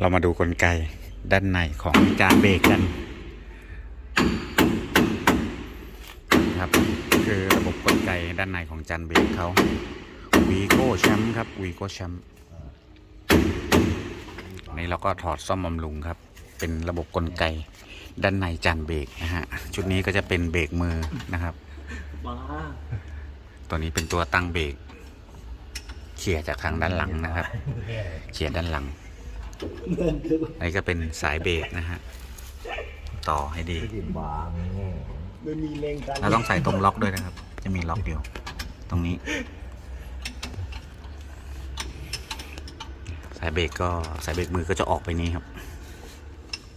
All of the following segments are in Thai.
เรามาดูกลไกด้านในของจานเบรกกันครับ คือระบบกลไกด้านในของจานเบรกเขาวีโก้แชมป์ครับวีโก้แชมป์นี่เราก็ถอดซ่อมบำรุงครับ เป็นระบบกลไกด้านในจานเบรกนะฮะ ชุดนี้ก็จะเป็นเบรกมือนะครับตัวนี้เป็นตัวตั้งเบรกเขี่ยจากทางด้านหลังนะครับเขี่ยด้านหลัง ออันนี้ก็เป็นสายเบรกนะฮะ ต่อให้ดีบางแง่ไม่มีแรงกันเราต้องใส่ตรงล็อกด้วยนะครับ จะมีล็อกเดียวตรงนี้ สายเบรกก็สายเบรกมือก็จะออกไปนี้ครับ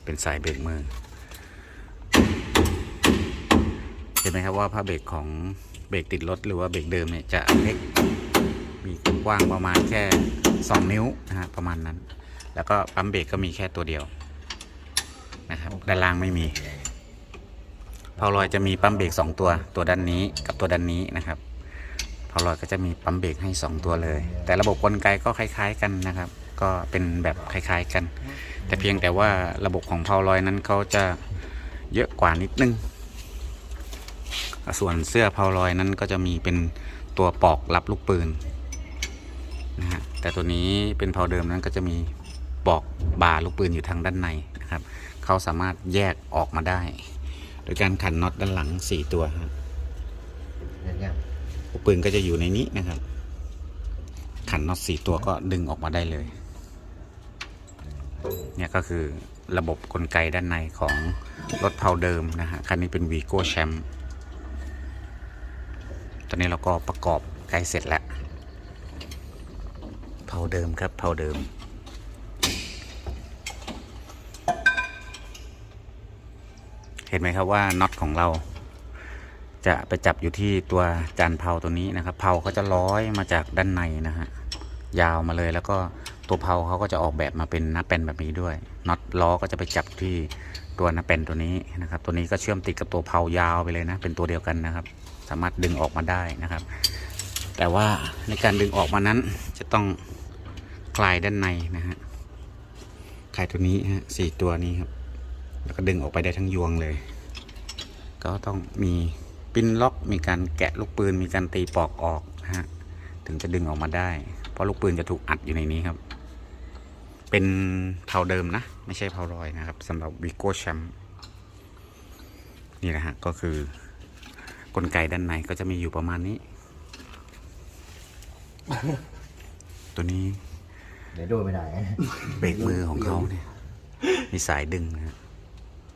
เป็นสายเบรกมือ เห็นไหมครับว่าผ้าเบรกของเบรกติดรถหรือว่าเบรกเดิมเนี่ยจะเล็ก มีกว้างประมาณแค่ 2 นิ้วนะฮะประมาณนั้น แล้วก็ปั๊มเบรกก็มีแค่ตัวเดียวนะครับด้านล่างไม่มีเพาลอยจะมีปั๊มเบรก2ตัวตัวด้านนี้กับตัวด้านนี้นะครับเพาลอยก็จะมีปั๊มเบรกให้ 2 ตัวเลย แต่ระบบกลไกก็คล้าย ๆ กันนะครับ ก็เป็นแบบคล้าย ๆกัน แต่เพียงแต่ว่าระบบของเพาลอยนั้นเขาจะเยอะกว่านิดนึง ส่วนเสื้อเพาลอยนั้นก็จะมีเป็นตัวปอกรับลูกปืนนะฮะแต่ตัวนี้เป็นเพาเดิมนั้นก็จะมี ปอกบาร์ลูกปืนอยู่ทางด้านในนะครับ เขาสามารถแยกออกมาได้ โดยการขันน็อตด้านหลัง 4 ตัวครับยังยังลูกปืนก็จะอยู่ในนี้นะครับ ขันน็อต4ตัวก็ดึงออกมาได้เลย เนี่ยก็คือระบบกลไกด้านในของรถเพาเดิมนะฮะคันนี้เป็น Vigo Champ ตอนนี้เราก็ประกอบใกล้เสร็จแล้วเพาเดิมครับเพาเดิม เห็นไหมครับว่าน็อตของเรา จะไปจับอยู่ที่ตัวจานเพาตัวนี้นะครับเพาเขาจะร้อยมาจากด้านในนะฮะยาวมาเลยแล้วก็ตัวเพาเขาก็จะออกแบบมาเป็นน้าแป้นแบบนี้ด้วยน็อตล้อก็จะไปจับที่ตัวน้าแป้นตัวนี้นะครับ ตัวนี้ก็เชื่อมติดกับตัวเพายาวไปเลยนะ เป็นตัวเดียวกันนะครับ สามารถดึงออกมาได้นะครับ แต่ว่าในการดึงออกมานั้นจะต้องคลายด้านในนะฮะคลายตัวนี้ฮะสี่ตัวนี้ครับ แล้วก็ดึงออกไปได้ทั้งยวงเลย ก็ต้องมีปิ้นล็อก มีการแกะลูกปืน มีการตีปลอกออกนะฮะ ถึงจะดึงออกมาได้ เพราะลูกปืนจะถูกอัดอยู่ในนี้ครับ เป็นเผาเดิมนะ ไม่ใช่เผารอยนะครับสำหรับวิโก้แชมนี่นะฮะ ก็คือกลไกด้านในก็จะมีอยู่ประมาณนี้ ตัวนี้เดี๋ยวโดนไม่ได้ เบรกมือของเขาเนี่ย มีสายดึงนะฮะ